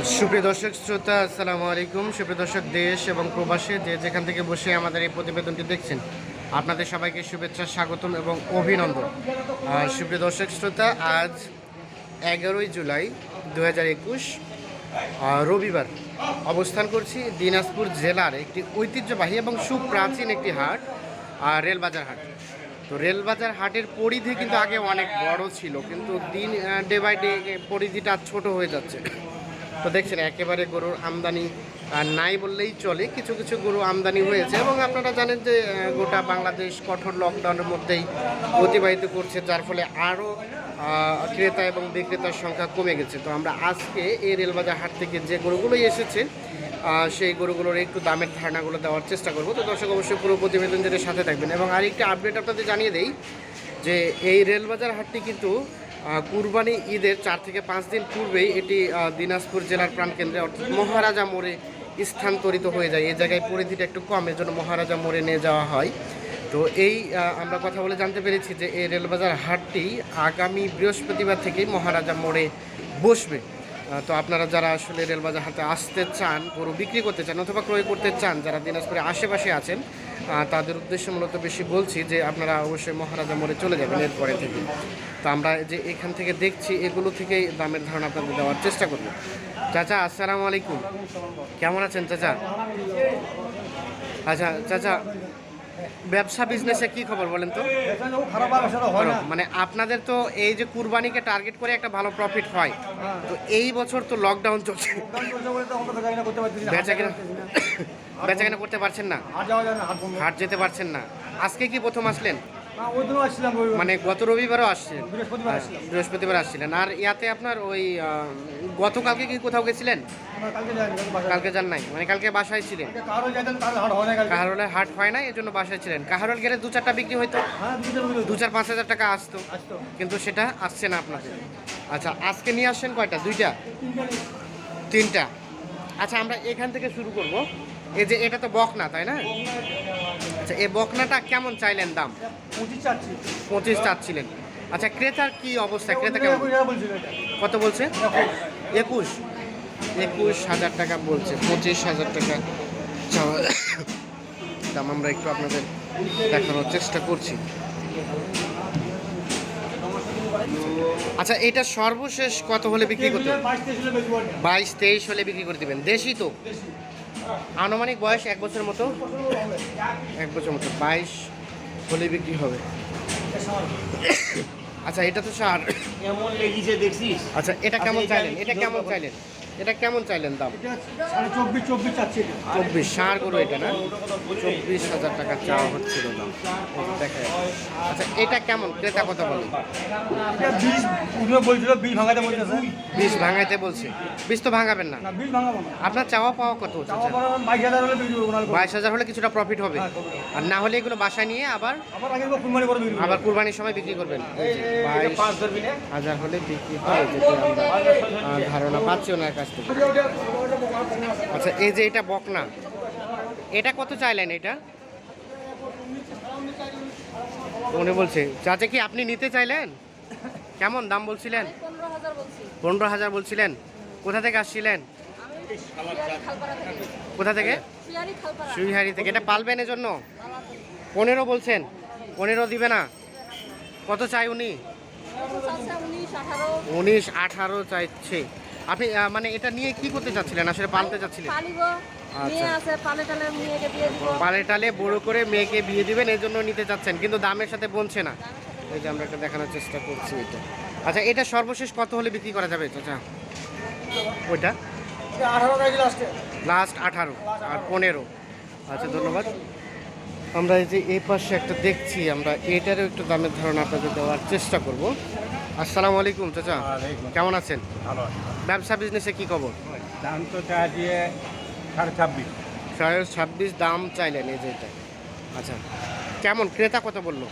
সুপ্রিয় দর্শক, শ্রোতা, আসসালামু আলাইকুম। সুপ্রিয় দর্শক, দেশ এবং প্রবাসে যে যেখান থেকে বসে আমাদের এই প্রতিবেদনটি দেখছেন, আপনাদের সবাইকে শুভেচ্ছা, স্বাগতম এবং অভিনন্দন। সুপ্রিয় দর্শক, শ্রোতা, আজ এগারোই জুলাই দু হাজার একুশ রবিবার অবস্থান করছি দিনাজপুর জেলার একটি ঐতিহ্যবাহী এবং সুপ্রাচীন একটি হাট রেলবাজার হাট। তো রেলবাজার হাটের পরিধি কিন্তু আগে অনেক বড় ছিল, কিন্তু দিন ডে বাই ডে পরিধিটা ছোট হয়ে যাচ্ছে। তো দেখছেন, একেবারে গরুর আমদানি নাই বললেই চলে। কিছু কিছু গরু আমদানি হয়েছে এবং আপনারা জানেন যে গোটা বাংলাদেশ কঠোর লকডাউনের মধ্যেই অতিবাহিত করছে, যার ফলে আরও ক্রেতা এবং বিক্রেতার সংখ্যা কমে গেছে। তো আমরা আজকে এই রেলবাজার হাট থেকে যে গরুগুলোই এসেছে সেই গরুগুলোর একটু দামের ধারণাগুলো দেওয়ার চেষ্টা করব। তো দর্শক, অবশ্যই পুরো প্রতিবেদন যেটা সাথে থাকবেন। এবং আরেকটা আপডেট আপনাদের জানিয়ে দেই যে, এই রেলবাজার হাটটি কিন্তু কুরবানি ঈদের চার থেকে পাঁচ দিন পূর্বেই এটি দিনাজপুর জেলার প্রাণকেন্দ্রে, অর্থাৎ মহারাজা মোড়ে স্থানান্তরিত হয়ে যায়। এই জায়গায় পরিধিটা একটু কম জন্য মহারাজা মোড়ে নিয়ে যাওয়া হয়। তো এই আমরা কথা বলে জানতে পেরেছি যে এই রেলবাজার হাটটি আগামী বৃহস্পতিবার থেকেই মহারাজা মোড়ে বসবে। তো আপনারা যারা আসলে রেলবাজার হাতে আসতে চান, গরু বিক্রি করতে চান অথবা ক্রয় করতে চান, যারা দিনাজপুরের আশেপাশে আছেন তাদের উদ্দেশ্যে মূলত বেশি বলছি যে আপনারা অবশ্যই মহারাজা মোড়ে চলে যাবেন এরপরে থেকে। তো আমরা যে এখান থেকে দেখছি, এগুলো থেকেই দামের ধারণা আপনাদের দেওয়ার চেষ্টা করব। চাচা, আসসালামু আলাইকুম। কেমন আছেন চাচা? আচ্ছা চাচা ব্যবসা বিজনেসে কি খবর বলেন তো? মানে আপনাদের তো এই যে কুরবানিকে টার্গেট করে একটা ভালো প্রফিট হয়। তো এই বছর তো লকডাউন চলছে। বেচা কেনা করতে পারছেন না? হাট যেতে পারছেন না। আজকে কি প্রথম আসলেন? ওই মানে গত রবিবারও আসছিলেন বৃহস্পতিবার আসছিলেন। আর ইয়াতে আপনার ওই গতকালকে কি কোথাও গেছিলেন? কালকে যান নাই। মানে কালকে বাসায় ছিলেন? হয় কাহারলের হাট হয় না এই জন্য বাসায় ছিলেন। কাহারল গেলে দু চারটা বিক্রি হইতো? হ্যাঁ দু চার পাঁচ হাজার টাকা আসতো। কিন্তু সেটা আসছে না আপনাদের। আচ্ছা আজকে নিয়ে আসছেন কয়টা? দুইটা? তিনটা তিনটা। আচ্ছা আমরা এখান থেকে শুরু করব। এই যে এটা তো বক না তাই না? আচ্ছা এই বকনাটা কেমন চাইলেন দাম? পঁচিশ চাচ্ছি। পঁচিশ চাচ্ছিলেন। আচ্ছা ক্রেতার কি অবস্থা? ক্রেতা কেমন? কত বলছে? একুশ। একুশ। হাজার টাকা বলছে পঁচিশ হাজার টাকা দাম আমরা একটু আপনাদের দেখানোর চেষ্টা করছি। আচ্ছা এটা সর্বশেষ কত হলে বিক্রি করতে। বাইশ তেইশ হলে বিক্রি করে দেবেন। দেশি তো? আনুমানিক বয়স এক বছর মতো। এক বছর মতো। বাইশ হলে বিক্রি হবে। আচ্ছা এটা তো সার। এমন লেগেছে দেখছিস? আচ্ছা এটা কেমন আচ্ছা, চাইলেন? এটা কেমন চাইলেন? এটা কেমন চাইলেন দাম? চব্বিশ চব্বিশ চাচ্ছি। চব্বিশ সার গরু এটা না? চব্বিশ হাজার টাকা চাওয়া হচ্ছিল দাম। দেখা আচ্ছা এটা কেমন? ক্রেতা কথা বলে বলছিল ভাঙাতে বলতেছে বীজ ভাঙাইতে বলছে। বীজ তো ভাঙাবেন না? না না। আপনার চাওয়া পাওয়া কত হচ্ছে? বাইশ হাজার হলে না কিছুটা প্রফিট হবে। হ্যাঁ, আর না হলে এগুলো বাসায় নিয়ে আবার আবার কুরবানির সময় বিক্রি করবেন। বাইশ হাজার হলে বিক্রি হয়। যেটি আমরা ধারণা পাচ্ছি ওনার কাছ থেকে। আচ্ছা এই যে এটা বকনা এটা কত চাইলেন এটা? উনি বলছে চাচা কি আপনি নিতে চাইলেন? কেমন দাম বলছিলেন? পনেরো হাজার বলছিলেন। কোথা থেকে আসছিলেন? কোথা থেকে? সুইহারি থেকে। এটা পালবেন এজন্য? পনেরো বলছেন। পনেরো দিবে না। কত চাই উনি? উনিশ আঠারো চাইছে। আপনি আহ, মানে এটা নিয়ে কি করতে চাচ্ছিলেন? আসলে পালতে চাচ্ছিলেন? পালিব আচ্ছা। আছে পালে টালে মেয়েকে দিয়ে দিব। পালে টালে বড় করে মেয়েকে বিয়ে দিবেন এই জন্য নিতে চাচ্ছেন কিন্তু দামের সাথে বলছে না। এই যে আমরা একটা দেখানোর চেষ্টা করছি এটা। আচ্ছা এটা সর্বশেষ কত হলে বিক্রি করা যাবে চাচা? ওইটা? আঠারো লাস্ট আঠারো আর পনেরো। আচ্ছা ধন্যবাদ। আমরা এই যে এই পাশে একটা দেখছি আমরা এটারও একটু দামের ধারণা আপনাদের দেওয়ার চেষ্টা করব। আসসালামু আলাইকুম চাচা। কেমন আছেন? ভালো ব্যবসা বিজনেসে কি খবর? দাম তো চা দিয়ে সাড়ে ছাব্বিশ। সাড়ে ছাব্বিশ দাম চাইলেন এই যে এটা। আচ্ছা কেমন? ক্রেতা কত বলল?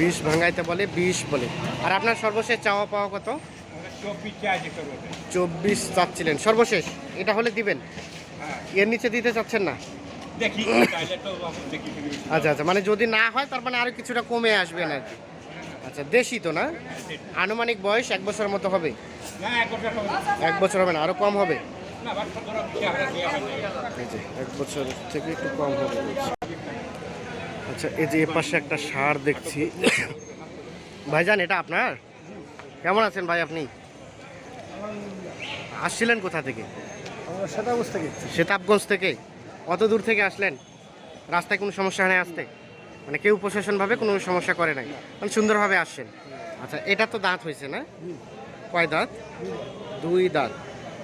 বিষ ভাঙাইতে বলে বিষ বলে। আর আপনার সর্বশেষ চাওয়া পাওয়া কত? চব্বিশ চাচ্ছিলেন। সর্বশেষ? এটা হলে দিবেন? হ্যাঁ। এর নিচে দিতে চাচ্ছেন না? আচ্ছা আচ্ছা মানে যদি না হয় তার মানে আরও কিছুটা কমে আসবেন আর কি। আচ্ছা দেশি তো না? আনুমানিক বয়স এক বছরের মতো হবে? এক বছর হবে। না। এক বছর হবে না আরও কম হবে? এক বছর থেকে একটু কম হবে। আচ্ছা এই যে এ পাশে একটা সার দেখছি। ভাইজান এটা আপনার? কেমন আছেন ভাই আপনি? আসছিলেন কোথা থেকে? সেটা বুঝতে সেতাবগঞ্জ থেকে? কত দূর থেকে আসলেন? রাস্তায় কোনো সমস্যা নেই আসতে মানে কেউ প্রশাসনভাবে কোনো সমস্যা করে নাই। মানে সুন্দরভাবে আসছেন আচ্ছা এটা তো দাঁত হয়েছে না? কয় দাঁত? দুই দাঁত।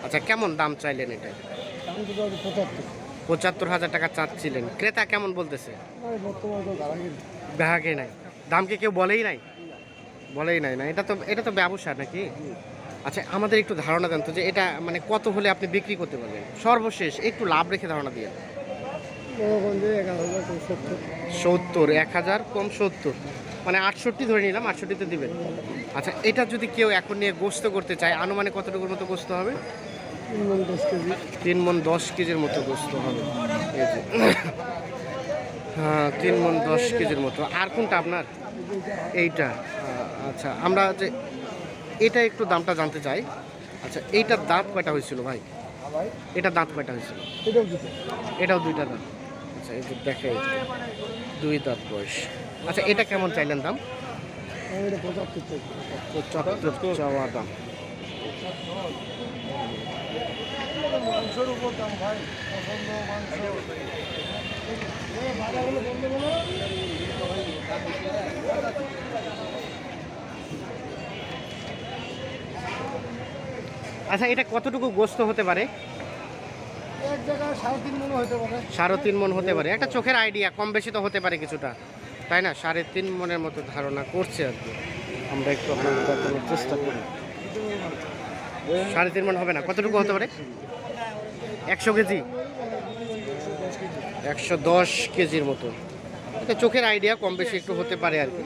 আচ্ছা কেমন দাম চাইলেন এটা? পঁচাত্তর হাজার টাকা চাচ্ছিলেন। ক্রেতা কেমন বলতেছে? গ্রাহকে নাই। দাম কি কেউ বলেই নাই? বলেই নাই না। এটা তো এটা তো ব্যবসা নাকি? আচ্ছা আমাদের একটু ধারণা দেন তো যে এটা মানে কত হলে আপনি বিক্রি করতে পারবেন? সর্বশেষ একটু লাভ রেখে ধারণা দিয়ে। সত্তর। এক হাজার কম সত্তর। মানে আটষট্টি ধরে নিলাম আটষট্টিতে দিবেন। আচ্ছা এটা যদি কেউ এখন নিয়ে গোস্ত করতে চায় আনুমানিক কতটুকুর মতো গোস্ত হবে? তিন মন দশ কেজির মতো গোস্ত হবে। হ্যাঁ তিন মন দশ কেজির মতো। আর কোনটা আপনার? এইটা। আচ্ছা আমরা যে এটা একটু দামটা জানতে চাই। আচ্ছা এইটার দাঁত কয়টা হয়েছিল ভাই? ভাই? এটা দাঁত কয়টা হয়েছিল? এটাও দুইটা দাঁত। আচ্ছা এই যে দুই দাঁত বয়স। আচ্ছা এটা কেমন চাইলেন দাম? পঁচাত্তর দাম। আচ্ছা এটা কতটুকু গোস্ত হতে পারে? সাড়ে তিন মনে হতে পারে। একটা চোখের আইডিয়া কম বেশি তো হতে পারে কিছুটা। তাই না? সাড়ে তিন মনের মতো ধারণা করছে আর কি। আমরা একটু আপনাদের চেষ্টা করি। সাড়ে তিন মন হবে না? কতটুকু হতে পারে? একশো কেজি? একশো দশ কেজির মতো। এটা চোখের আইডিয়া কম বেশি একটু হতে পারে আর কি।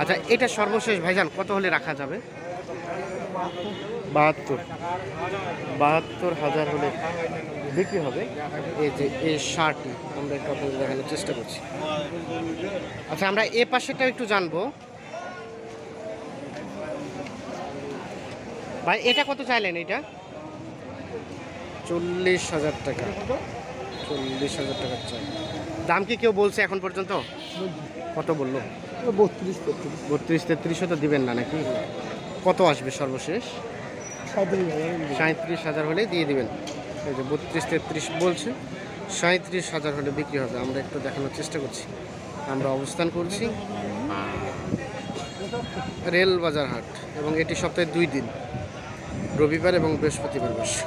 আচ্ছা এটা সর্বশেষ ভাইজান, কত হলে রাখা যাবে? বাহাত্তর। বাহাত্তর হাজার হলে বিক্রি হবে। এই যে এই শার্টটি আমরা একটু আপনাদের দেখানোর চেষ্টা করছি। আচ্ছা আমরা এ পাশেটাও একটু জানব। ভাই এটা কত চাইলেন এটা? চল্লিশ হাজার টাকা। চল্লিশ হাজার টাকার চাই। দাম কি কেউ বলছে এখন পর্যন্ত? কত বলল? বত্রিশ তেত্রিশ। বত্রিশ তেত্রিশও তো দিবেন না নাকি? কত আসবে সর্বশেষ? সাঁত্রিশ হাজার হলে দিয়ে দিবেন। এই যে বত্রিশ, তেত্রিশ বলছে, সাঁত্রিশ হাজার হলে বিক্রি হবে। আমরা একটু দেখানোর চেষ্টা করছি। আমরা অবস্থান করছি রেল বাজার হাট এবং এটি সপ্তাহে দুই দিন, রবিবার এবং বৃহস্পতিবার বসে